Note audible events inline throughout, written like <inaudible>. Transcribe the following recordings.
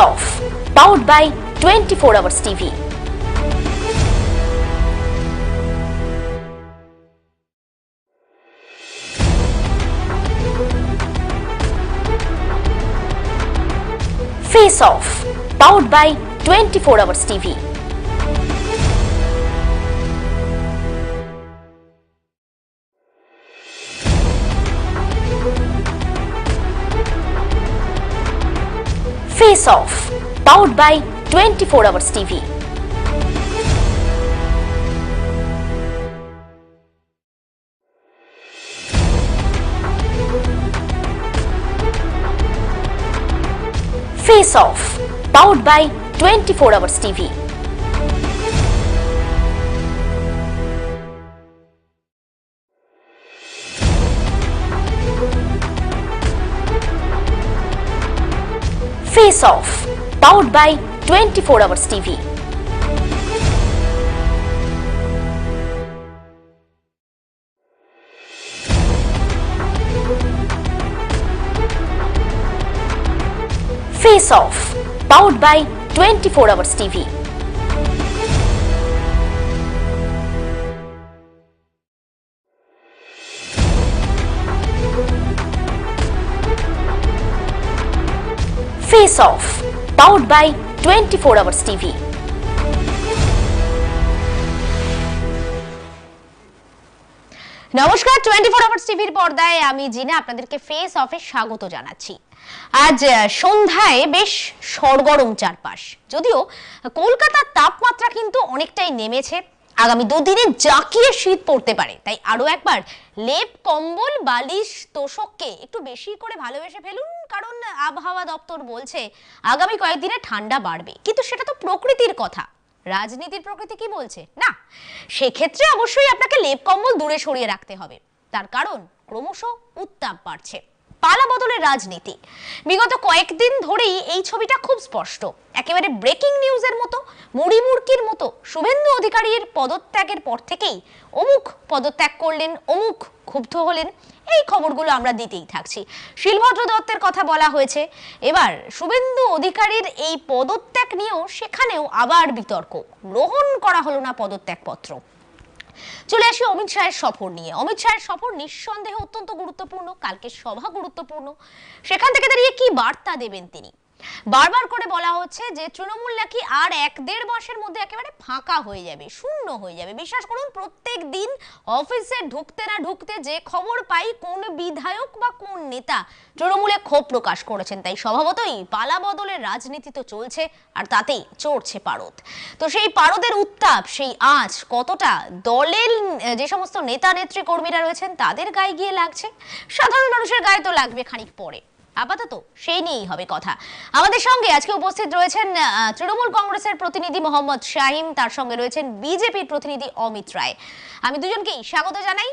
Off, powered by 24 Hours TV. Face Off, powered by 24 Hours TV. Face Off, powered by 24 Hours TV. Face Off, powered by 24 Hours TV. Face Off, powered by 24 Hours TV. Face Off, powered by 24 Hours TV. Face Off, powered by 24 Hours TV. নমস্কার twenty four hours টিভির পর্দায় আমি জিনা আপনাদেরকে face অফে স্বাগত জানাচ্ছি। আজ সন্ধ্যায় বেশ সরগরম চারপাশ। যদিও কলকাতার তাপমাত্রা কিন্তু অনেকটাই নেমেছে। আগামী দুদিনে জাঁকিয়ে শীত পড়তে পারে। তাই আরও একবার লেপ কম্বল বালিশ তোষককে একটু বেশি করে ভালোবেসে ফেলুন। কারণ আবহাওয়া দপ্তর বলছে, আগামী কয়েকদিনে ঠান্ডা বাড়বে। কিন্তু সেটা তো প্রকৃতির কথা। রাজনীতির প্রকৃতি কি বলছে? না, সেক্ষেত্রে অবশ্যই আপনাকে লেপ কম্বল দূরে সরিয়ে রাখতে হবে। তার কারণ, ক্রমশ উত্তাপ বাড়ছে। পালা বদলের রাজনীতি। বিগত কয়েকদিন ধরেই এই ছবিটা খুব স্পষ্ট। একেবারে ব্রেকিং নিউজের মতো, মুড়ি মতো শুভেন্দু অধিকারীর পদত্যাগের পর থেকেই অমুক পদত্যাগ করলেন, অমুক ক্ষুব্ধ হলেন। এই খবরগুলো আমরা দিতেই থাকছি। শিলভদ্র দত্তের কথা বলা হয়েছে। এবার শুভেন্দু অধিকারীর এই পদত্যাগ নিয়েও সেখানেও আবার বিতর্ক। গ্রহণ করা হলো না পদত্যাগপত্র। চলে আসি অমিত শাহের সফর নিয়ে। অমিত শাহের সফর নিঃসন্দেহে অত্যন্ত গুরুত্বপূর্ণ, কালকে সভা গুরুত্বপূর্ণ। সেখান থেকে দাঁড়িয়ে কি বার্তা দেবেন তিনি? বারবার করে বলা হচ্ছে যে তৃণমূল নাকি আর এক দেড় মাসের মধ্যে একেবারে ফাঁকা হয়ে যাবে, শূন্য হয়ে যাবে। বিশ্বাস করুন, প্রত্যেক দিন অফিসে ঢুকতে না ঢুকতে যে খবর পাই, কোন বিধায়ক বা কোন নেতা তৃণমূলে ক্ষোভ প্রকাশ করেছেন। তাই স্বভাবতই পালা বদলের রাজনীতি তো চলছে, আর তাতেই চড়ছে পারদ। তো সেই পারদের উত্তাপ, সেই আঁচ কতটা দলের, যে সমস্ত নেতা নেত্রী কর্মীরা রয়েছেন, তাদের গায়ে গিয়ে লাগছে? সাধারণ মানুষের গায়ে তো লাগবে খানিক পরে। আপাতত সেই নিয়েই হবে কথা। আমাদের সঙ্গে আজকে উপস্থিত রয়েছেন তৃণমূল কংগ্রেসের প্রতিনিধি মোহাম্মদ শাহিম, তার সঙ্গে রয়েছেন বিজেপির প্রতিনিধি অমিত রায়। আমি দুজনকেই স্বাগত জানাই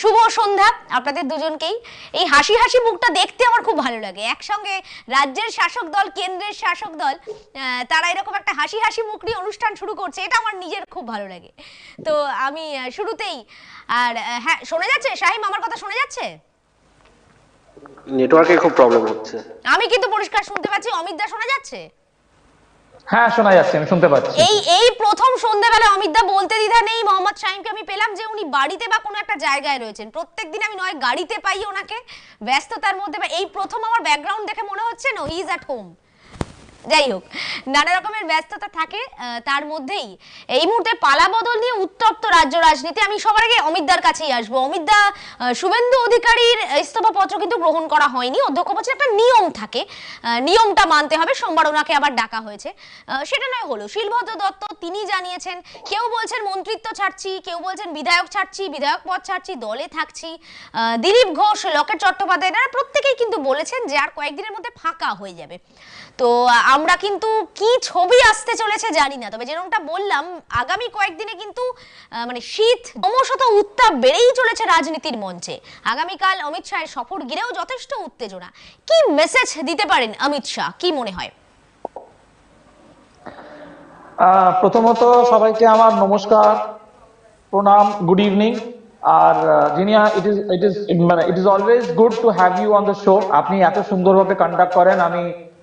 শুভ সন্ধ্যা আপনাদের দুজনকেই। এই হাসি হাসি মুখটা দেখতে আমার খুব ভালো লাগে। একসঙ্গে রাজ্যের শাসক দল, কেন্দ্রের শাসক দল তারা এরকম একটা হাসি হাসি মুখ নিয়ে অনুষ্ঠান শুরু করছে, এটা আমার নিজের খুব ভালো লাগে। তো আমি শুরুতেই, আর হ্যাঁ শোনা যাচ্ছে? শাহিম, আমার কথা শোনা যাচ্ছে? নেটওয়ার্কে খুব প্রবলেম হচ্ছে। আমি কিন্তু পরিষ্কার শুনতে পাচ্ছি অমিত দা শোনা যাচ্ছে? হ্যাঁ শোনা যাচ্ছে আমি শুনতে পাচ্ছি। এই এই প্রথম সন্ধ্যাবেলা অমিত দা বলতে দ্বিধা নেই মোহাম্মদ শাহিমকে আমি পেলাম যে উনি বাড়িতে বা কোনো একটা জায়গায় রয়েছেন। প্রত্যেকদিন আমি নয় গাড়িতে পাই ওনাকে। ব্যস্ততার মধ্যে বা এই প্রথম আমার ব্যাকগ্রাউন্ড দেখে মনে হচ্ছে no he is at home যাই হোক, নানা রকমের ব্যস্ততা থাকে তার মধ্যেই এই মুহূর্তে পালা বদল নিয়ে উত্তপ্ত রাজ্য রাজনীতি। আমি সবার আগে অমিতদার কাছেই আসব। অমিতদা শুভেন্দু অধিকারীর ইস্তফাপত্র কিন্তু গ্রহণ করা হয়নি। অধ্যক্ষ বলছে একটা নিয়ম থাকে। নিয়মটা মানতে হবে। সোমবার ওনাকে আবার ডাকা হয়েছে। সেটা নয়, হলো শিলভদ্র দত্ত, তিনি জানিয়েছেন, কেউ বলছেন মন্ত্রিত্ব ছাড়ছি, কেউ বলছেন বিধায়ক ছাড়ছি, বিধায়ক পদ ছাড়ছি, দলে থাকছি। দিলীপ ঘোষ, লকেট চট্টোপাধ্যায়, এনারা প্রত্যেকেই কিন্তু বলেছেন যে আর কয়েকদিনের মধ্যে ফাঁকা হয়ে যাবে। তো আমরা কিন্তু কি ছবি আসতে চলেছে জানি না। তবে যেরকমটা বললাম, আগামী কয়েকদিনে কিন্তু মানে শীত ক্রমশত উত্তাপ বেড়েই চলেছে রাজনীতির মঞ্চে। আগামীকাল অমিত শাহের সফর ঘিরেও যথেষ্ট উত্তেজনা। কি মেসেজ দিতে পারেন অমিত শাহ? কি মনে হয়? প্রথমত সবাইকে আমার নমস্কার, প্রণাম good evening R Zinia it is it is মানে it is always good to have you on the show আপনি এত সুন্দরভাবে কন্ডাক্ট করেন, আমি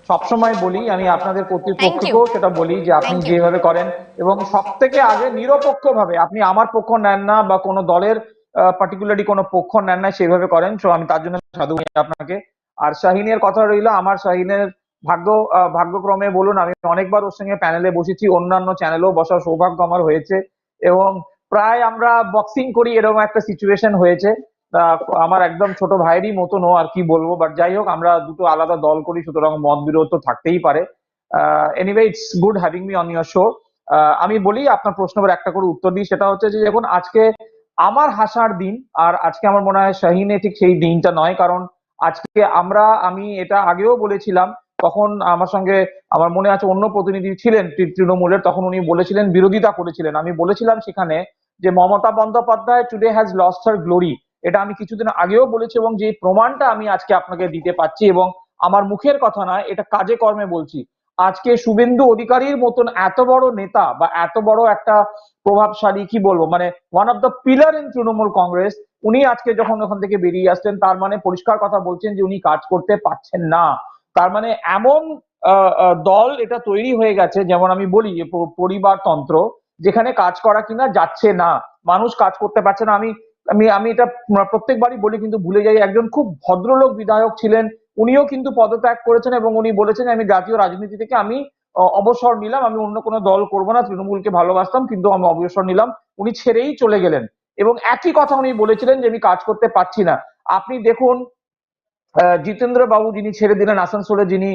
সবসময় বলি আমি আপনাদের কর্তৃপক্ষকেও সেটা বলি যে আপনি যেভাবে করেন এবং সব থেকে আগে নিরপেক্ষ ভাবে আপনি আমার পক্ষ নেন না বা কোনো দলের পার্টিকুলারলি কোনো পক্ষ নেন না সেভাবে করেন। সো আমি তার জন্য সাধু আপনাকে। আর শাহিনের কথা রইল আমার শাহিনের ভাগ্য ভাগ্যক্রমে বলুন আমি অনেকবার ওর সঙ্গে প্যানেলে বসেছি অন্যান্য চ্যানেলেও বসার সৌভাগ্য আমার হয়েছে। এবং প্রায় আমরা বক্সিং করি এরকম একটা সিচুয়েশন হয়েছে। আমার একদম ছোট ভাইয়েরই মতন আর কি বলব বাট যাই হোক, আমরা দুটো আলাদা দল করি, সুতরাং মত বিরোধ তো থাকতেই পারে। Anyway it's good having me on your show আমি বলি, আপনার প্রশ্নের একটা করে উত্তর দিই, সেটা হচ্ছে যে, দেখুন, আজকে আমার হাসার দিন, আর আজকে আমার মনে হয় শাহিনে ঠিক সেই দিনটা নয়, কারণ আজকে আমরা, আমি এটা আগেও বলেছিলাম, তখন আমার সঙ্গে আমার মনে আছে অন্য প্রতিনিধি ছিলেন তৃণমূলের, তখন উনি বলেছিলেন বিরোধিতা করেছিলেন। আমি বলেছিলাম সেখানে যে Mamata Bandyopadhyay today has lost her glory এটা আমি কিছুদিন আগেও বলেছি এবং যে প্রমাণটা আমি আজকে আপনাকে দিতে পাচ্ছি এবং আমার মুখের কথা নয়, এটা কাজে কর্মে বলছি। আজকে শুভেন্দু অধিকারীর মতন এত বড় নেতা বা এত বড় একটা প্রভাবশালী, কি বলব মানে one of the pillar in Trinamool Congress, উনি আজকে যখন ওখান থেকে বেরিয়ে আসছেন তার মানে পরিষ্কার কথা বলছেন যে উনি কাজ করতে পারছেন না। তার মানে এমন দল এটা তৈরি হয়ে গেছে, যেমন আমি বলি যে পরিবারতন্ত্র, যেখানে কাজ করা কিনা যাচ্ছে না। মানুষ কাজ করতে পারছে না। আমি আমি আমি এটা প্রত্যেকবারই বলি, কিন্তু ভুলে যাই, একজন খুব ভদ্রলোক বিধায়ক ছিলেন, উনিও কিন্তু পদত্যাগ করেছেন এবং উনি বলেছেন, আমি জাতীয় রাজনীতি থেকে আমি অবসর নিলাম, আমি অন্য কোনো দল করব না, তৃণমূলকে ভালোবাসতাম, কিন্তু আমি অবসর নিলাম, উনি ছেড়েই চলে গেলেন। এবং একই কথা উনি বলেছিলেন যে, আমি কাজ করতে পারছি না। আপনি দেখুন জিতেন্দ্র বাবু যিনি ছেড়ে দিলেন, আসানসোলে যিনি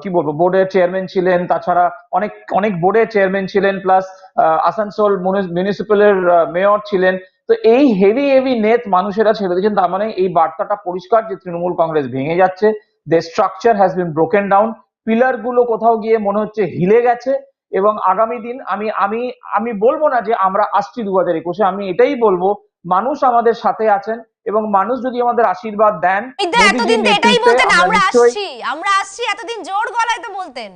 কি বলব বোর্ডের চেয়ারম্যান ছিলেন, তাছাড়া অনেক অনেক বোর্ডের চেয়ারম্যান ছিলেন প্লাস আসানসোল মিউনিসিপ্যালের মেয়র ছিলেন। তো এই হেভি হেভি নেত মানুষেরা ছেড়ে দিয়েছেন, তার মানে এই বার্তাটা পরিষ্কার যে তৃণমূল কংগ্রেস ভেঙে যাচ্ছে they structure has been broken down পিলারগুলো কোথাও গিয়ে মনে হচ্ছে হিলে গেছে, এবং আগামী দিন আমি আমি আমি বলব না যে আমরা আসছি দু হাজার একুশে, আমি এটাই বলব মানুষ আমাদের সাথে আছেন এবং মানুষ যদি আমাদের আশীর্বাদ দেন এই তো মোদিজির এতদিন এটাই বলতেন আমরা আমরা আসছি আমরা আসছি এতদিন জোর গলায় তো বলতেন।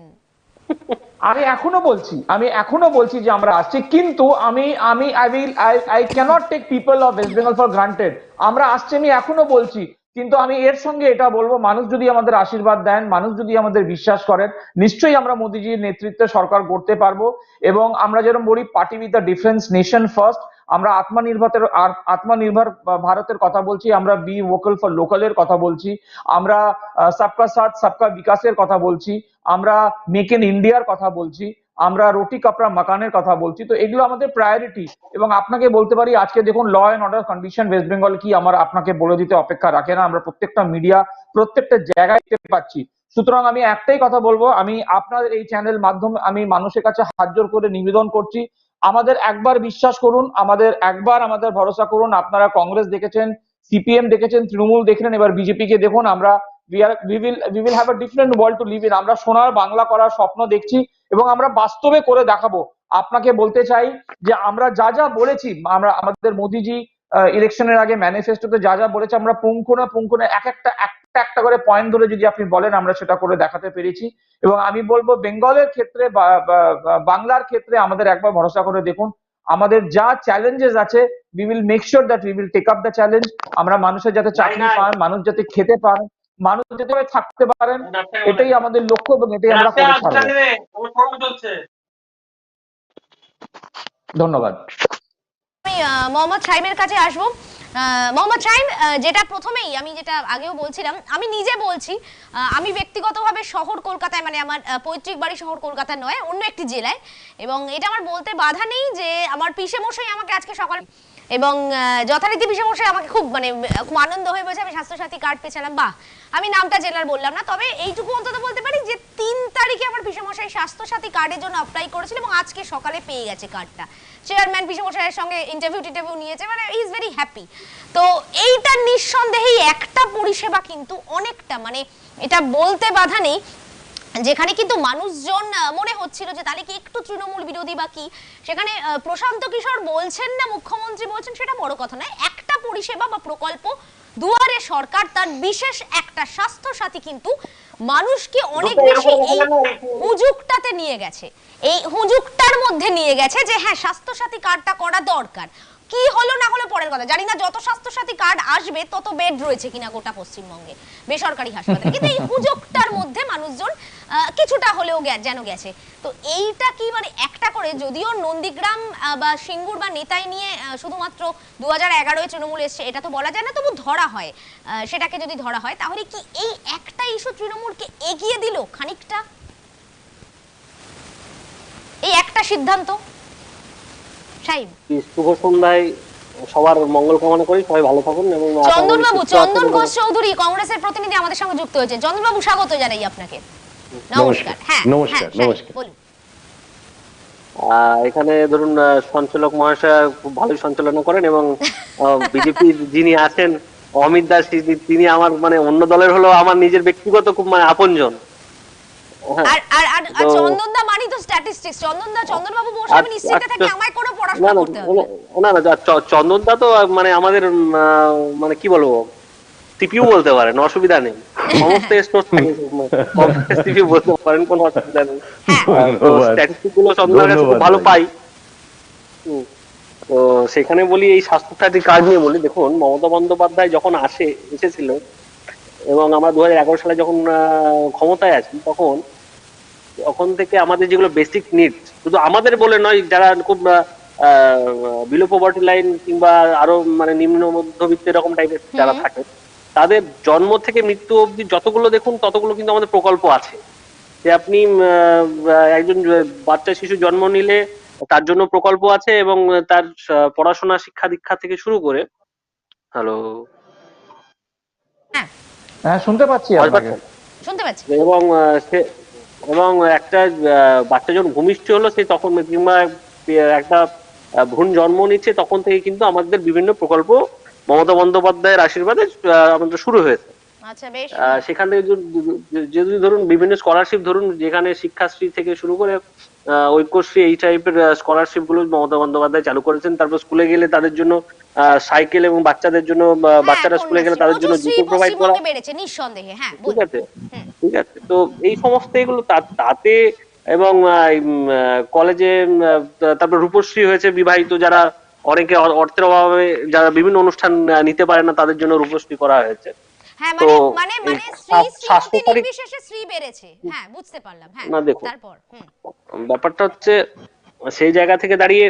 আমি এখনও বলছি আমি এখনও বলছি যে আমরা আসছি কিন্তু আমি আমি I will I I cannot take people of West Bengal for granted আমরা আসছি আমি এখনও বলছি কিন্তু আমি এর সঙ্গে এটা বলব মানুষ যদি আমাদের আশীর্বাদ দেন মানুষ যদি আমাদের বিশ্বাস করেন নিশ্চয়ই আমরা মোদিজির নেতৃত্বে সরকার করতে পারব এবং আমরা যেরকম বলি party with the difference nation first আমরা আত্মনির্ভরের আত্মনির্ভর ভারতের কথা বলছি, আমরা বি ভোকাল ফর লোকালের কথা বলছি, আমরা সবকা সাথ, সবকা বিকাশের কথা বলছি, আমরা মেক ইন ইন্ডিয়ার কথা বলছি, আমরা রুটি কাপড়া মাকানের কথা বলছি, তো এগুলো আমাদের প্রায়োরিটি এবং আপনাকে বলতে পারি, আজকে দেখুন law and order condition West Bengal কি আমার আপনাকে বলে দিতে অপেক্ষা রাখে না, আমরা প্রত্যেকটা মিডিয়া প্রত্যেকটা জায়গায় পাচ্ছি। সুতরাং আমি একটাই কথা বলব, আমি আপনার এই চ্যানেল মাধ্যমে, আমি মানুষের কাছে হাত করে নিবেদন করছি আমাদের একবার বিশ্বাস করুন, আমাদের একবার আমাদের ভরসা করুন। আপনারা কংগ্রেস দেখেছেন, সিপিএম দেখেছেন, তৃণমূল দেখলেন এবার বিজেপি কে দেখুন। আমরা আমরা সোনার বাংলা করার স্বপ্ন দেখছি এবং আমরা বাস্তবে করে দেখাবো। আপনাকে বলতে চাই যে আমরা যা যা বলেছি, আমরা, আমাদের মোদিজি ইলেকশনের আগে ম্যানিফেস্টোতে যা যা বলেছে, আমরা পুঙ্খানা পুঙ্খানা এক একটা একটা একটা করে পয়েন্ট ধরে যদি আপনি বলেন আমরা সেটা করে দেখাতে পেরেছি। এবং আমি বলব বেঙ্গলের ক্ষেত্রে বাংলার ক্ষেত্রে আমাদের একবার ভরসা করে দেখুন আমাদের যা চ্যালেঞ্জেস আছে we will make sure that we will take up the challenge আমরা মানুষের যাতে চাকরি। পান মানুষ যাতে খেতে পান মানুষ যাতে থাকতে পারেন এটাই আমাদের লক্ষ্য এবং এটাই আমরা করে ছাড়বো। ধন্যবাদ। মোহাম্মদ শাইমের কাছে আসব। মোহাম্মদ আহ, যেটা প্রথমেই আমি যেটা আগেও বলছিলাম আমি নিজে বলছি আমি ব্যক্তিগতভাবে শহর কলকাতায় মানে আমার পৈতৃক বাড়ি শহর কলকাতা নয় অন্য একটি জেলায়। এবং এটা আমার বলতে বাধা নেই যে আমার পিসে মশাই আমাকে আজকে সকাল এবং যথারীতি পিসে মশাই আমাকে খুব মানে খুব আনন্দ হয়ে বলছে আমি স্বাস্থ্যসাথী কার্ড পেয়েছিলাম বাহ আমি নামটা জেলার বললাম না তবে এইটুকু অন্তত বলতে পারি যে তিন তারিখে আমার পিসে মশাই স্বাস্থ্যসাথী কার্ডের জন্য অ্যাপ্লাই করেছিল এবং আজকে সকালে পেয়ে গেছে কার্ডটা চেয়ারম্যান পিসে মশাইয়ের সঙ্গে ইন্টারভিউ টিটারভিউ নিয়েছে মানে ইজ ভেরি হ্যাপি তো এইটা নিঃসন্দেহেই একটা পরিষেবা কিন্তু অনেকটা মানে এটা বলতে বাধা নেই, যেখানে কিন্তু মানুষজন মনে হচ্ছিল যে তাহলে কি একটু তৃণমূল বিরোধী বা কি? সেখানে প্রশান্ত কিশোর বলছেন না, মুখ্যমন্ত্রী বলছেন, সেটা বড় কথা নয়, একটা পরিষেবা বা প্রকল্প দুয়ারে সরকার, তার বিশেষ একটা স্বাস্থ্য সাথী কিন্তু মানুষকে অনেক বেশি এই হুজুকটাতে নিয়ে গেছে। এই হুজুকটার মধ্যে নিয়ে গেছে যে হ্যাঁ স্বাস্থ্য সাথী কার্ডটা করা দরকার। কি হলো না হলো পরের কথা। জানি না যত স্বাস্থ্যসাথী কার্ড আসবে, তত বেড রয়েছে কিনা গোটা পশ্চিমবঙ্গে, বেসরকারি হাসপাতালে। কিন্তু এই হুজকটার মধ্যে মানুষজন কিছুটা হলেও যেন গেছে। তো এইটা কি মানে একটা করে যদিও নন্দীগ্রাম বা সিঙ্গুর বা নেতাই নিয়ে শুধুমাত্র দু হাজার এগারোয় তৃণমূল এসছে, এটা তো বলা যায় না, তবু ধরা হয়। সেটাকে যদি ধরা হয়, তাহলে কি এই একটা ইস্যু তৃণমূলকে এগিয়ে দিল খানিকটা? এই একটা সিদ্ধান্ত? এই শুভ সন্ধ্যায় সবার মঙ্গল কামনা করি সবাই ভালো থাকুন এবং সুস্থ আছেন চন্দন ঘোষ চৌধুরী কংগ্রেসের প্রতিনিধি আমাদের সঙ্গে যুক্ত হয়েছে চন্দনবাবু স্বাগত জানাই আপনাকে। নমস্কার হ্যাঁ নমস্কার, হ্যাঁ, নমস্কার। বলুন। আহ, এখানে ধরুন আহ, সঞ্চালক মহাশয় খুব ভালোই সঞ্চালনা করেন এবং <laughs> বিজেপি যিনি আছেন অমিত দাস তিনি- তিনি আমার মানে অন্য দলের হলো আমার নিজের ব্যক্তিগত খুব মানে আপনজন। হ্যাঁ। আর আর আর আর তো- চন্দনদা মানি তো স্ট্যাটিস্টিক্স চন্দনদা চন্দনবাবু বসে আমি আচ্ছা, নিশ্চিন্তে থাকি। আমায় কোনো পড়াশোনা করতে হবে না। না। না চন্দনদা তো মানে আমাদের মানে কি বলব? বলতে পারেন অসুবিধা নেই। সমস্ত স্টোর বলতে পারেন কোনো অসুবিধা নেই। হ্যাঁ। স্ট্যাটিস্টিকগুলো চন্দনের কাছে খুব ভালো পাই। তো সেখানে বলি এই স্বাস্থ্যসাথী কার্ড নিয়ে বলি দেখুন মমতা বন্দ্যোপাধ্যায় যখন আসে এসেছিল এবং আমরা দু হাজার এগারো সালে যখন আহ, ক্ষমতায় আছি তখন তখন থেকে আমাদের যেগুলো বেসিক নিড শুধু আমাদের বলে নয় যারা খুব বিলো পভার্টি লাইন কিংবা আরও মানে নিম্ন মধ্যবিত্ত এরকম টাইপের যারা থাকে তাদের জন্ম থেকে মৃত্যু অবধি যতগুলো দেখুন ততগুলো কিন্তু আমাদের প্রকল্প আছে। যে আপনি আহ, একজন বাচ্চা শিশু জন্ম নিলে তার জন্য প্রকল্প আছে এবং তার পড়াশোনা শিক্ষা দীক্ষা থেকে শুরু করে। হ্যালো হ্যাঁ। শুনতে পাচ্ছি শুনতে পাচ্ছি। এবং আহ, সে এবং একটা বাচ্চা যখন ভূমিষ্ঠ হলো সে তখন কিংবা একটা ভ্রূণ জন্ম নিচ্ছে তখন থেকে কিন্তু আমাদের বিভিন্ন প্রকল্প মমতা বন্দ্যোপাধ্যায়ের আশীর্বাদে আমাদের শুরু হয়েছে আচ্ছা সেখান থেকে যদি- ধরুন বিভিন্ন স্কলারশিপ ধরুন যেখানে শিক্ষাশ্রী থেকে শুরু করে ঐক্যশ্রী এই টাইপের স্কলারশিপগুলো মমতা বন্দ্যোপাধ্যায় চালু করেছেন। তারপর স্কুলে গেলে তাদের জন্য সাইকেল এবং বাচ্চাদের জন্য হ্যাঁ, বাচ্চারা স্কুলে গেলে তাদের জন্য জুতো প্রোভাইড করা। নিঃসন্দেহে হ্যাঁ ঠিক আছে ঠিক আছে। তো এই সমস্ত এগুলো তাতে এবং কলেজে তারপর রূপশ্রী হয়েছে বিবাহিত যারা অনেকে অর্থের অভাবে যারা বিভিন্ন অনুষ্ঠান নিতে পারে না তাদের জন্য রূপশ্রী করা হয়েছে। হ্যাঁ মানে মানে মানে স্ত্রী স্বাস্থ্য- শ্রীমতী স্বাস্থ্যকারী- নির্বিশেষে স্ত্রী বেড়েছে। হ্যাঁ বুঝতে পারলাম হ্যাঁ না, দেখুন। তারপর ব্যাপারটা হচ্ছে সেই জায়গা থেকে দাঁড়িয়ে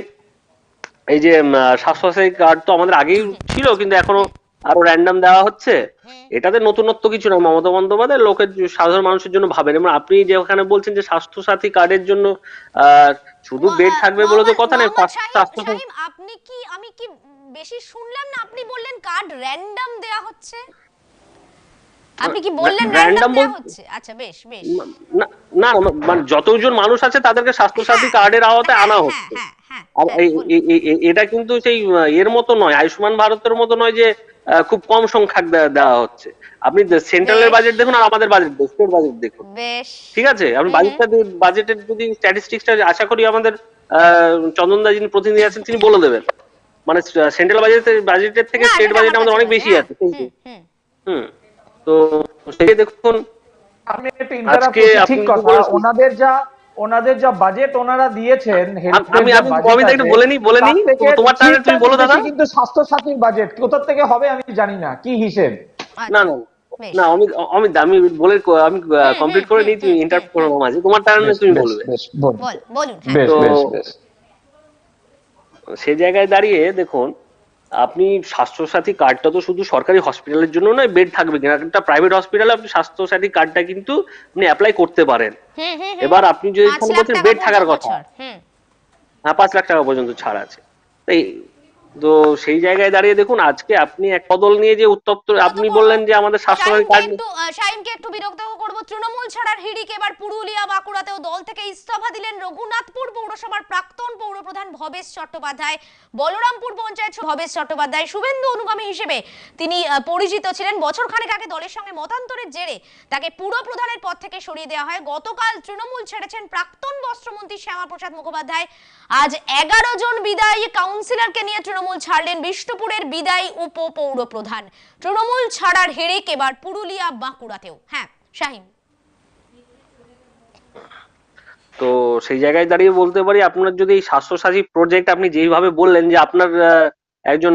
এই যে স্বাস্থ্যসাথী কার্ড তো আমাদের আগেই ছিল কিন্তু এখনও আরও র্যান্ডম দেওয়া হচ্ছে। এটাতে নতুনত্ব কিছু না মমতা বন্দ্যোপাধ্যায় লোকের সাধারণ মানুষের জন্য ভাবেন। এবং আপনি যে ওখানে বলছেন যে স্বাস্থ্যসাথী কার্ডের জন্য আহ, শুধু বেড থাকবে বলে তো কথা নেই আপনি কি আমি কি বেশি শুনলাম না? আপনি বললেন কার্ড র্যান্ডম দেয়া হচ্ছে? আপনি কি বললেন র্যান্ডম হচ্ছে? আচ্ছা বেশ বেশ। না মানে যতজন মানুষ আছে তাদেরকে স্বাস্থ্যসাথী কার্ডের আওতায় আনা হ্যাঁ, হচ্ছে। হ্যাঁ আর হ্যাঁ, এ- এটা কিন্তু সেই এর মতো নয় আয়ুষ্মান ভারতের মতো নয় যে খুব কম সংখ্যক দেওয়া হচ্ছে। আপনি সেন্ট্রালের বাজেট দেখুন আর আমাদের বাজেট স্টেট বাজেট দেখুন। ঠিক আছে? আপনি বাজেটটা বাজেটের যদি স্ট্যাটিস্টিক্সটা আশা করি আমাদের আহ, চন্দনদা যিনি প্রতিনিধি আছেন তিনি বলে দেবেন। মানে সেন্ট্রাল বাজেটের বাজেটের থেকে স্টেট বাজেট আমাদের অনেক বেশি আছে। হুম। তো সেই দেখুন আপনি একটু ইন্টারাপ্ট ঠিক কথা ওনাদের যা ওনাদের যা বাজেট ওনারা দিয়েছেন আমি আমি একটু বলে নি বলে নি। থেকে তোমার টার্নে তুমি বলো দাদা। কিন্তু স্বাস্থ্য সাথীর বাজেট কোথা থেকে হবে আমি জানি না কি হিসেব? না না না অমিত অমিত আমি বলে আমি কমপ্লিট করে নিই তুমি ইন্টারপ্ট করো না মাঝে। তোমার টার্নে তুমি বলবে। বল বলুন হ্যাঁ। বেশ তো- বেশ বেশ। সে জায়গায় দাঁড়িয়ে দেখুন আপনি স্বাস্থ্যসাথী কার্ডটা তো শুধু সরকারি হসপিটালের জন্য নয় বেড থাকবে। কিনা? একটা প্রাইভেট হসপিটালে আপনি স্বাস্থ্যসাথী কার্ডটা কিন্তু আপনি অ্যাপ্লাই করতে পারেন। এবার আপনি যদি বলছেন বেড থাকার কথা। হ্যাঁ পাঁচ লাখ টাকা পর্যন্ত ছাড় আছে। তাই তো সেই জায়গায় দাঁড়িয়ে দেখুন আজকে আপনি এক বদল নিয়ে যে উত্তপ্ত আপনি বললেন যে আমাদের স্বাস্থ্যসাথী কার্ড একটু একটু বিরক্ত করব। তৃণমূল ছাড়ার হিড়িক এবার পুরুলিয়া বাঁকুড়াতেও দল থেকে ইস্তফা দিলেন রঘুনাথপুর পৌরসভার প্রাক্তন পৌরপ্রধান ভবেশ চট্টোপাধ্যায়। বলরামপুর পঞ্চায়েত ভবেশ চট্টোপাধ্যায় শুভেন্দু অনুগামী হিসেবে তিনি পরিচিত ছিলেন। বছর খানেক আগে দলের সঙ্গে মতান্তরের জেরে তাকে পুরো প্রধানের পদ থেকে সরিয়ে দেওয়া হয়। গতকাল তৃণমূল ছেড়েছেন প্রাক্তন বস্ত্রমন্ত্রী শ্যামাপ্রসাদ মুখোপাধ্যায়। আজ এগারো জন বিদায়ী কাউন্সিলরকে নিয়ে তৃণমূল ছাড়লেন বিষ্ণুপুরের বিদায়ী উপ পৌর প্রধান তৃণমূল ছাড়ার হিড়িক এবার পুরুলিয়া বাঁকুড়াতেও। হ্যাঁ শাহিন। তো সেই জায়গায় দাঁড়িয়ে বলতে পারি আপনার যদি এই স্বাস্থ্যসাথী প্রজেক্ট আপনি যেইভাবে বললেন যে আপনার একজন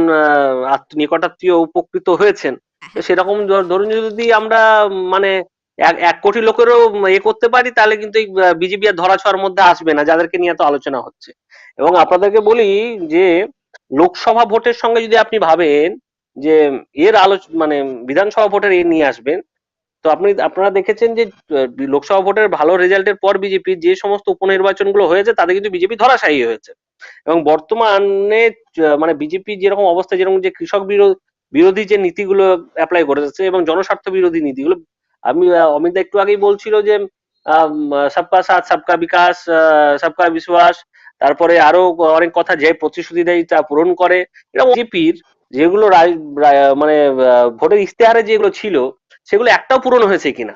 নিকটাত্মীয় উপকৃত হয়েছেন তো সেরকম ধর- ধরুন যদি আমরা মানে এক কোটি লোকেরও এ করতে পারি তাহলে কিন্তু এই বিজেপি আর ধরা ছোঁয়ার মধ্যে আসবে না যাদেরকে নিয়ে তো আলোচনা হচ্ছে। এবং আপনাদেরকে বলি যে লোকসভা ভোটের সঙ্গে যদি আপনি ভাবেন যে এর আলোচ মানে বিধানসভা ভোটের এ নিয়ে আসবেন, তো আপনি, আপনারা দেখেছেন যে লোকসভা ভোটের ভালো রেজাল্টের পর বিজেপি যে সমস্ত উপনির্বাচনগুলো হয়েছে, তাতে কিন্তু বিজেপি ধরাশায়ী হয়েছে। এবং বর্তমানে মানে বিজেপি যেরকম অবস্থা, যেরকম যে কৃষক বিরোধী যে নীতিগুলো অ্যাপ্লাই করেছে এবং জনস্বার্থ বিরোধী নীতিগুলো, আমি অমিত একটু আগেই বলছিল যে সবকা সাথ, সবকা বিকাশ সবকা বিশ্বাস তারপরে আরও অনেক কথা যে প্রতিশ্রুতি দেয় তা পূরণ করে বিজেপির যেগুলো মানে ভোটের ইশতেহারে যেগুলো ছিল, সেগুলো একটাও পূরণ হয়েছে কিনা?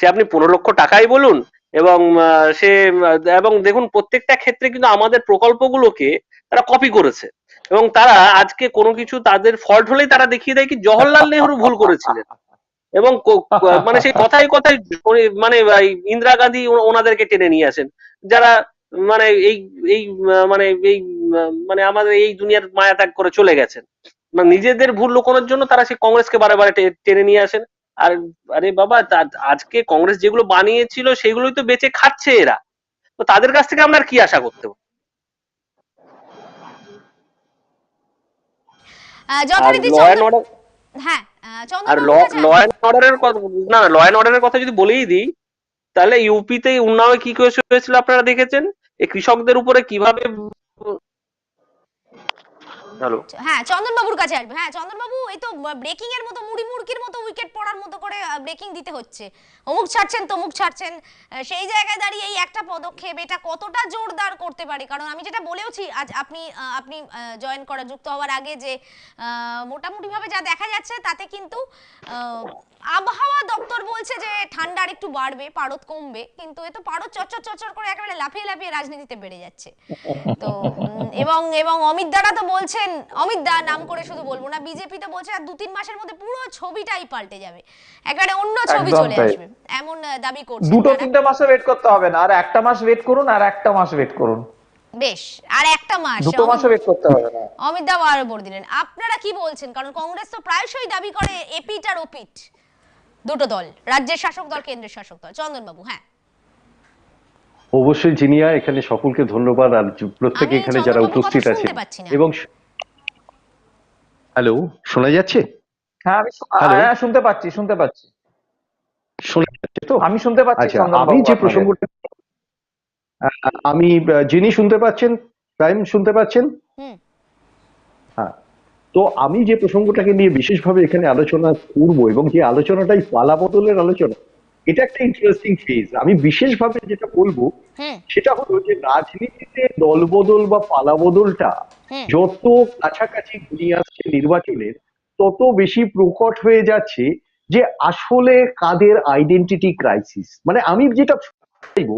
সে আপনি পনেরো লক্ষ টাকাই বলুন এবং সে, এবং দেখুন প্রত্যেকটা ক্ষেত্রে কিন্তু আমাদের প্রকল্পগুলোকে তারা কপি করেছে এবং তারা আজকে কোনো কিছু তাদের ফল্ট হলেই তারা দেখিয়ে দেয় কি জওহরলাল নেহরু ভুল করেছিলেন। এবং মানে সেই কথায় কথায় উনি- মানে ইন্দিরা গান্ধী ওনাদেরকে টেনে নিয়ে আসেন। যারা মানে এই এই মানে এই মানে আমাদের এই দুনিয়ার মায়া ত্যাগ করে চলে গেছেন। মানে নিজেদের ভুল লুকোনোর জন্য তারা সেই কংগ্রেসকে বারে বারে টেনে নিয়ে আসেন। আর আরে বাবা আজকে কংগ্রেস যেগুলো বানিয়েছিল সেগুলোই তো বেঁচে খাচ্ছে এরা। তো তাদের কাছ থেকে আমরা কি আশা করতে পারি? আর হ্যাঁ কথা না ল অ্যান্ড অর্ডারের কথা যদি বলেই দিই তাহলে ইউপিতে উন্নাওয়ে কি হয়েছিল আপনারা দেখেছেন? এই কৃষকদের উপরে কীভাবে হ্যালো হ্যাঁ চন্দন বাবুর কাছে আসবে। হ্যাঁ চন্দন বাবু এই তো ব্রেকিং এর মতো মুড়ি মুড়কির মতো উইকেট পড়ার মতো করে ব্রেকিং দিতে হচ্ছে। অমুক ছাড়ছেন তমুক ছাড়ছেন সেই জায়গায় দাঁড়িয়ে এই একটা পদক্ষেপ এটা কতটা জোরদার করতে পারে? কারণ আমি যেটা বলেওছি আজ আপনি আহ, আপনি জয়েন করা যুক্ত হওয়ার আগে যে আহ, মোটামুটিভাবে যা দেখা যাচ্ছে তাতে কিন্তু আহ, আবহাওয়া দপ্তর বলছে যে ঠান্ডা আর একটু বাড়বে পারদ কমবে কিন্তু এ তো পারদ চচ্চর চচ্চর করে একেবারে লাফিয়ে লাফিয়ে রাজনীতিতে বেড়ে যাচ্ছে। তো এবং এবং অমিত দারা তো বলছেন অমিত দা নাম করে শুধু বলব না বিজেপি তো বলছে আর দু তিন মাসের মধ্যে পুরো ছবিটাই পাল্টে যাবে। একেবারে অন্য ছবি চলে। আসবে এমন দাবি করছে দুটো তিনটে মাসে ওয়েট করতে হবে না আর একটা মাস ওয়েট করুন আর একটা মাস ওয়েট করুন। বেশ আর একটা মাস দুটো মাসে ওয়েট করতে হবে না। অমিত দা আরও বলে দিলেন। আপনারা কি বলছেন? কারণ কংগ্রেস তো প্রায়শই দাবি করে এপিট আর ওপিট। দুটো দল রাজ্যের শাসক দল কেন্দ্রের শাসক দল। চন্দন বাবু হ্যাঁ। অবশ্যই জিনিয়া এখানে সকলকে ধন্যবাদ। আর প্রত্যেকে এখানে যারা উপস্থিত আছে। এবং হ্যালো শোনা যাচ্ছে? হ্যাঁ আমি হ্যাঁ শুনতে পাচ্ছি শুনতে পাচ্ছি। শোনা যাচ্ছে তো? আমি শুনতে পাচ্ছি আচ্ছা আমি যে। প্রসঙ্গটা আমি যিনি শুনতে পাচ্ছেন প্রাইম শুনতে পাচ্ছেন? হ্যাঁ। তো আমি যে প্রসঙ্গটাকে নিয়ে বিশেষভাবে এখানে আলোচনা করব এবং যে আলোচনাটাই পালা বদলের আলোচনা এটা একটা ইন্টারেস্টিং ফেজ আমি বিশেষভাবে যেটা বলব সেটা হলো যে রাজনীতিতে দলবদল বা পালাবদলটা হুম। যত কাছাকাছি ঘুরিয়ে আসছে নির্বাচনের তত বেশি প্রকট হয়ে যাচ্ছে যে আসলে কাদের আইডেন্টিটি ক্রাইসিস মানে আমি যেটা চাইব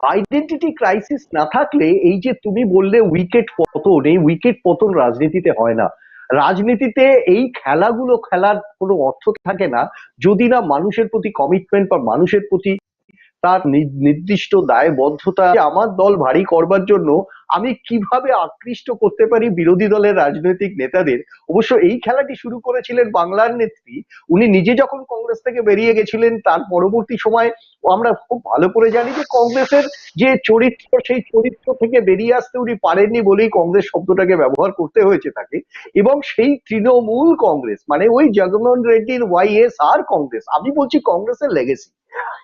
আইডেন্টিটি ক্রাইসিস না থাকলে এই যে তুমি বললে উইকেট পতন, এই উইকেট পতন রাজনীতিতে হয় না। রাজনীতিতে এই খেলাগুলো খেলার কোনো অর্থ থাকে না। যদি না মানুষের প্রতি কমিটমেন্ট বা মানুষের প্রতি তার নির্দিষ্ট দায়বদ্ধতা আমার দল ভারী করবার জন্য আমি কীভাবে আকৃষ্ট করতে পারি বিরোধী দলের রাজনৈতিক নেতাদের। অবশ্য এই খেলাটি শুরু করেছিলেন বাংলার নেত্রী। উনি নিজে যখন কংগ্রেস থেকে বেরিয়ে গেছিলেন, তার পরবর্তী সময় আমরা খুব ভালো করে জানি যে কংগ্রেসের যে চরিত্র, সেই চরিত্র থেকে বেরিয়ে আসতে উনি পারেননি বলেই কংগ্রেস শব্দটাকে ব্যবহার করতে হয়েছে তাকে। এবং সেই তৃণমূল কংগ্রেস মানে ওই জগনমোহন রেড্ডির ওয়াই এস আর কংগ্রেস, আমি বলছি কংগ্রেসের লেগেসি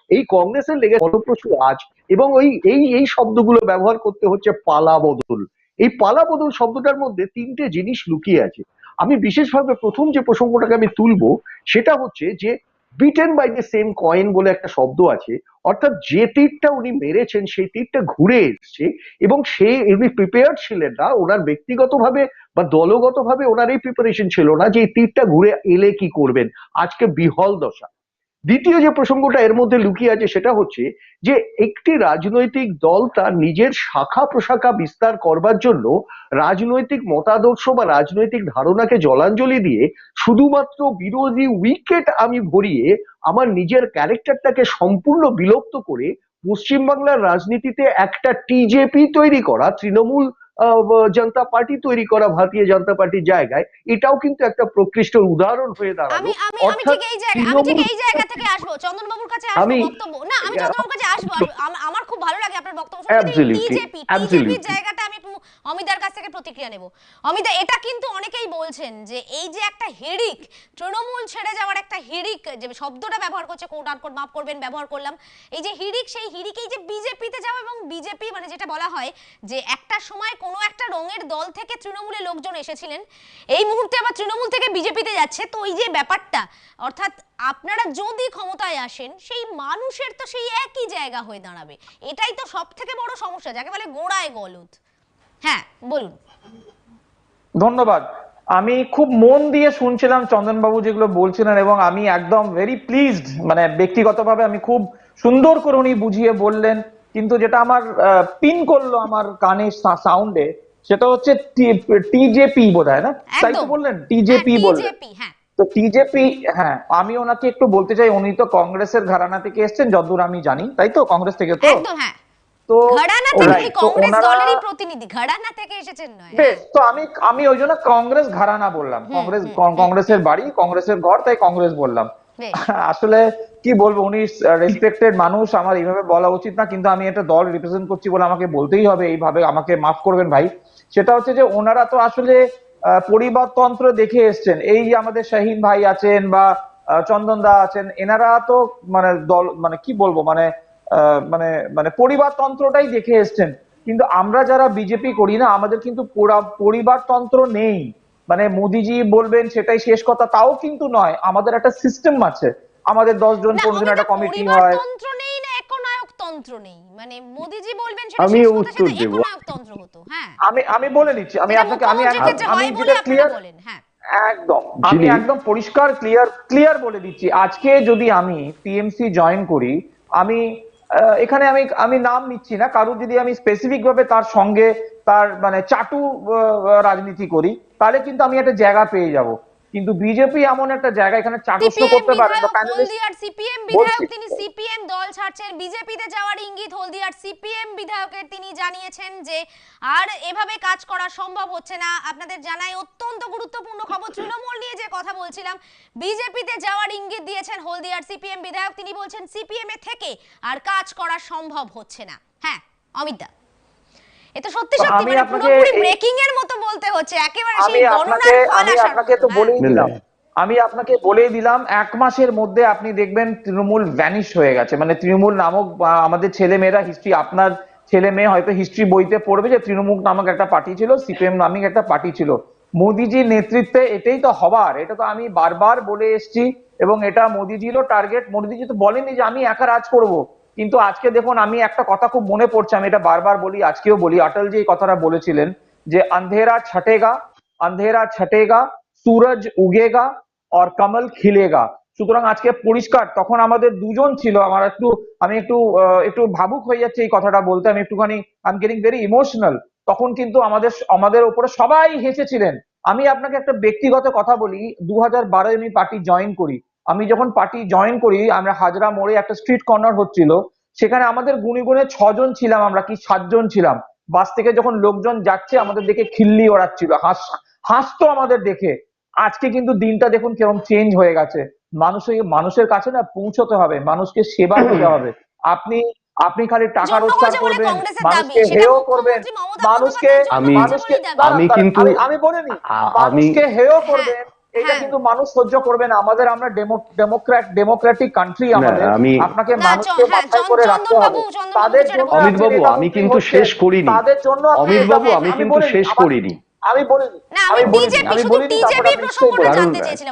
এই কংগ্রেসের লেগে ফলপ্রসূ আজ এবং ওই এই এই শব্দগুলো ব্যবহার করতে হচ্ছে পালা বদল এই পালা বদল শব্দটার মধ্যে তিনটে জিনিস লুকিয়ে আছে। আমি বিশেষভাবে প্রথম যে প্রসঙ্গটাকে আমি তুলবো, সেটা হচ্ছে যে beaten by the same coin বলে একটা শব্দ আছে, অর্থাৎ যে তীরটা উনি মেরেছেন, সেই তীরটা ঘুরে এসছে এবং সে, উনি প্রিপেয়ার ছিলেন না, ওনার ব্যক্তিগতভাবে বা দলগতভাবে ওনার এই প্রিপারেশন ছিল না যে এই তীরটা ঘুরে এলে কি করবেন। আজকে বিহল দশা। দ্বিতীয় যে প্রসঙ্গটা এর মধ্যে লুকিয়ে আছে সেটা হচ্ছে যে একটি রাজনৈতিক দল তার নিজের শাখা প্রশাখা বিস্তার করবার জন্য রাজনৈতিক মতাদর্শ বা রাজনৈতিক ধারণাকে জলাঞ্জলি দিয়ে শুধুমাত্র বিরোধী উইকেট আমি ভরিয়ে আমার নিজের ক্যারেক্টারটাকে সম্পূর্ণ বিলুপ্ত করে পশ্চিমবাংলার রাজনীতিতে একটা টিজেপি তৈরি করা, তৃণমূল জনতা পার্টি তৈরি করা ভারতীয় জনতা পার্টির জায়গায় এটাও কিন্তু একটা প্রকৃষ্ট উদাহরণ হয়ে দাঁড়াল। আমি আমি আমি অর্থাৎ ঠিক এই জায়গা আমি ঠিক তৃণমূল- এই জায়গা থেকে আসব। চন্দন কাছে আসব আমি- বক্তব্য। না আমি চন্দন কাছে আসব। আসব। আমার খুব ভালো লাগে আপনার বক্তব্য Absolutely, টিজেপি absolutely. জায়গাটা আমি অমিতার কাছ থেকে প্রতিক্রিয়া নেব। অমিতা এটা কিন্তু অনেকেই বলছেন যে এই যে একটা হিড়িক তৃণমূল ছেড়ে যাওয়ার একটা হিড়িক যে শব্দটা ব্যবহার করছে কোট আনকোট মাফ করবেন ব্যবহার করলাম। এই যে হিড়িক সেই হিড়িকেই যে বিজেপিতে যাওয়া এবং বিজেপি মানে যেটা বলা হয় যে একটা সময় কোনো একটা রঙের দল থেকে তৃণমূলের লোকজন এসেছিলেন। এই মুহূর্তে আবার তৃণমূল থেকে বিজেপিতে যাচ্ছে। তো এই যে ব্যাপারটা, অর্থাৎ আপনারা যদি ক্ষমতায় আসেন, সেই মানুষের তো সেই একই জায়গা হয়ে দাঁড়াবে। এটাই তো সব থেকে বড় সমস্যা, যাকে বলে গোড়ায় গলদ। হ্যাঁ বলুন। ধন্যবাদ। আমি খুব মন দিয়ে শুনছিলাম চন্দনবাবু যেগুলো বলছিলেন এবং আমি একদম ভেরি প্লিজড মানে ব্যক্তিগতভাবে আমি খুব সুন্দর করে উনি বুঝিয়ে বললেন। কিন্তু যেটা আমার পিন করল আমার কানে সাউন্ডে সেটা হচ্ছে টিজেপি বোধ হয় না? তাই তো বললেন টিজেপি হ্যাঁ, বললেন। হ্যাঁ। তো টিজেপি হ্যাঁ আমি ওনাকে একটু বলতে চাই উনি তো কংগ্রেসের ঘরানা থেকে এসেছেন যতদূর আমি জানি তাই তো কংগ্রেস থেকে তো? হ্যাঁ। তো ঘরানা থেকে তো কংগ্রেস দলেরই প্রতিনিধি? ঘরানা থেকে এসেছেন নয়। বেশ তো আমি আমি ওই জন্য কংগ্রেস ঘরানা বললাম কংগ্রেস কংগ্রেসের বাড়ি কংগ্রেসের ঘর তাই কংগ্রেস বললাম। <laughs> আসলে কি বলব, উনি রেসপেক্টেড মানুষ, আমার এইভাবে বলা উচিত না, কিন্তু আমি একটা দল রিপ্রেজেন্ট করছি বলে আমাকে বলতেই হবে, এইভাবে আমাকে মাফ করবেন ভাই। সেটা হচ্ছে যে ওনারা তো আসলে পরিবারতন্ত্র দেখে এসছেন। এই যে আমাদের শাহিন ভাই আছেন বা চন্দন দা আছেন, এনারা তো মানে দল মানে কি বলব মানে মানে মানে পরিবারতন্ত্রটাই দেখে এসছেন। কিন্তু আমরা যারা বিজেপি করি না, আমাদের কিন্তু পুরা- পরিবারতন্ত্র নেই। মানে মোদিজি বলবেন সেটাই শেষ কথা তাও কিন্তু নয় আমাদের একটা সিস্টেম আছে। আমাদের দশ জন পনেরো জন একটা কমিটি হয়। পরিবারতন্ত্র নেই না একনায়কতন্ত্র নেই। মানে মোদিজি বলবেন সেটা আমি উত্তর দেব। হ্যাঁ। আমি আমি বলে দিচ্ছি আমি আপনাকে আমি আমি যেটা ক্লিয়ার হ্যাঁ। একদম আমি একদম পরিষ্কার ক্লিয়ার ক্লিয়ার বলে দিচ্ছি আজকে যদি আমি টিএমসি জয়েন করি আমি আহ, এখানে আমি আমি নাম নিচ্ছি না কারোর যদি আমি স্পেসিফিক ভাবে তার সঙ্গে তার মানে চাটু রাজনীতি করি তাহলে কিন্তু আমি একটা জায়গা পেয়ে যাব। কিন্তু বিজেপি এমন একটা জায়গা এখানে চাটুষ্য করতে পারে না। হলদিয়ার সিপিএম বিধায়ক তিনি সিপিএম দল ছাড়ছেন। বিজেপিতে যাওয়ার ইঙ্গিত হলদিয়ার সিপিএম বিধায়কের তিনি জানিয়েছেন যে আর এভাবে কাজ করা সম্ভব হচ্ছে না। আপনাদের জানাই অত্যন্ত গুরুত্বপূর্ণ খবর। তৃণমূল নিয়ে যে কথা বলছিলাম বিজেপিতে যাওয়ার ইঙ্গিত দিয়েছেন হলদিয়ার সিপিএম বিধায়ক। তিনি বলছেন সিপিএম এ থেকে আর কাজ করা সম্ভব হচ্ছে না। হ্যাঁ অমিত দা। এ সত্যি সত্যি আমি মানে আপনাকে পুরোপুরি ব্রেকিং এর মতো বলতে হচ্ছে একেবারে সেই গণনার ফল আমি আপনাকে তো। বলেই দিলাম। আমি আপনাকে বলেই দিলাম এক মাসের মধ্যে আপনি দেখবেন তৃণমূল ভ্যানিশ হয়ে গেছে। মানে তৃণমূল নামক আমাদের ছেলে মেয়েরা হিস্ট্রি আপনার ছেলে মেয়ে হয়তো হিস্ট্রি বইতে পড়বে যে তৃণমূল নামক একটা পার্টি ছিল সিপিএম নামক একটা পার্টি ছিল। মোদিজির নেতৃত্বে এটাই তো হবার এটা তো আমি বারবার বলে এসেছি এবং এটা মোদিজিরও টার্গেট মোদিজি তো বলেনি যে আমি একা রাজ করব। কিন্তু আজকে দেখুন, আমি একটা কথা খুব মনে পড়ছে, আমি এটা বারবার বলি, আজকেও বলি। অটলজি এই কথাটা বলেছিলেন যে, অন্ধেরা ছটেগা অন্ধেরা ছটেগা, সূরজ উগেগা আর কমল খিলেগা। সুতরাং আজকে পরিষ্কার, তখন আমাদের দুজন ছিল, আমার একটু, আমি একটু একটু ভাবুক হয়ে যাচ্ছে এই কথাটা বলতে, আমি একটুখানি I am getting very emotional তখন কিন্তু আমাদের আমাদের উপরে সবাই হেসেছিলেন। আমি আপনাকে একটা ব্যক্তিগত কথা বলি, দু হাজার বারোয় আমি পার্টি জয়েন করি। আমি যখন পার্টি জয়েন করি আমরা হাজরা মোড়ে একটা স্ট্রিট কর্নার হচ্ছিল। সেখানে আমাদের গুণে গুণে ছজন ছিলাম আমরা কি সাতজন ছিলাম। বাস থেকে যখন লোকজন যাচ্ছে আমাদের দেখে খিল্লি ওড়াচ্ছিল। হাস হাসতো আমাদের দেখে। আজকে কিন্তু দিনটা দেখুন কীরকম চেঞ্জ হয়ে গেছে। মানুষের মানুষের কাছে না পৌঁছতে হবে মানুষকে সেবা করতে হবে। আপনি আপনি খালি টাকা রোজগার করবেন মানুষকে সেটা হেয় করবেন মানুষকে আমি- আমি কিন্তু- আমি- আমি বলিনি মানুষকে হেয় করবেন এটা হ্যাঁ। কিন্তু মানুষ সহ্য করবে না আমাদের আমরা ডেমোক্র্যাট ডেমোক্রেটিক কান্ট্রি আমাদের আপনাকে মানুষকে হ্যাঁ, মাথায় করে রাখতে হবে তাদের জন্য অমিত বাবু, আমি কিন্তু শেষ। করিনি। তাদের জন্য অমিত বাবু, আমি কিন্তু শেষ করিনি। আমি বলিনি বলিনি, বলিনি,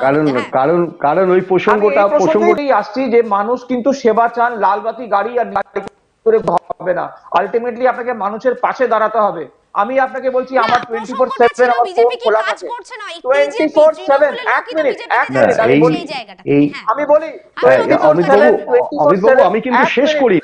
কারণ হ্যাঁ। কারণ কারণ ওই প্রসঙ্গটা আমি এই প্রসঙ্গ প্রসঙ্গেই আসছি যে মানুষ কিন্তু সেবা চান লালবাতি গাড়ি আর গাড়ি করে হবে না আলটিমেটলি আপনাকে মানুষের পাশে দাঁড়াতে হবে আমি আপনাকে বলছি আমার টোয়েন্টি ফোর প্রসঙ্গটা সেভেন ছিল আমার ফোন খোলা কাজ থাকে করছে না? এই টোয়েন্টি TJP ফোর সেভেন তৃণমূলের এক লোকই মিনিট এক মিনিট আমি বলি হ্যাঁ। আমি বলি আমি এই, ওদের অমিত বাবু অমিত বাবু আমি কিন্তু শেষ করি